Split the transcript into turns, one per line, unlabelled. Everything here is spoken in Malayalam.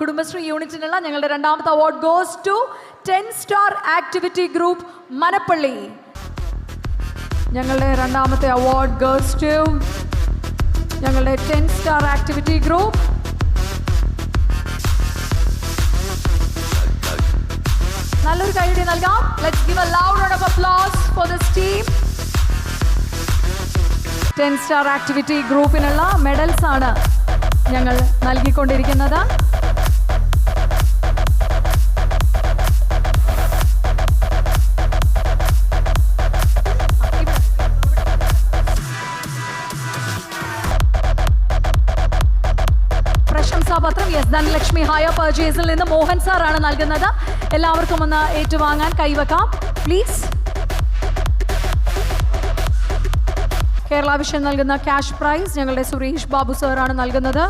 കുടുംബശ്രീ യൂണിറ്റിനുള്ള ഞങ്ങളുടെ രണ്ടാമത്തെ award goes to ten star activity group Manappally ഞങ്ങളുടെ രണ്ടാമത്തെ അവാർഡ് ഗോസ് ടു ഞങ്ങളുടെ ടെൻ സ്റ്റാർ ആക്ടിവിറ്റി ഗ്രൂപ്പ് നല്ലൊരു കൈയുടെ നൽകാം. Let's give a loud of applause for this team ten star activity ഗ്രൂപ്പിനുള്ള medals ആണ് ഞങ്ങൾ നൽകിക്കൊണ്ടിരിക്കുന്നത്. പ്രശംസാപത്രം എസ് ധനലക്ഷ്മി ഹയർ പർച്ചേസിൽ നിന്ന് മോഹൻ സാർ ആണ് നൽകുന്നത്. എല്ലാവർക്കും ഒന്ന് ഏറ്റുവാങ്ങാൻ കൈവക്കാം. പ്ലീസ് കേരള വിഷൻ നൽകുന്ന ക്യാഷ് പ്രൈസ് ഞങ്ങളുടെ സുരേഷ് ബാബു സാറാണ് നൽകുന്നത്.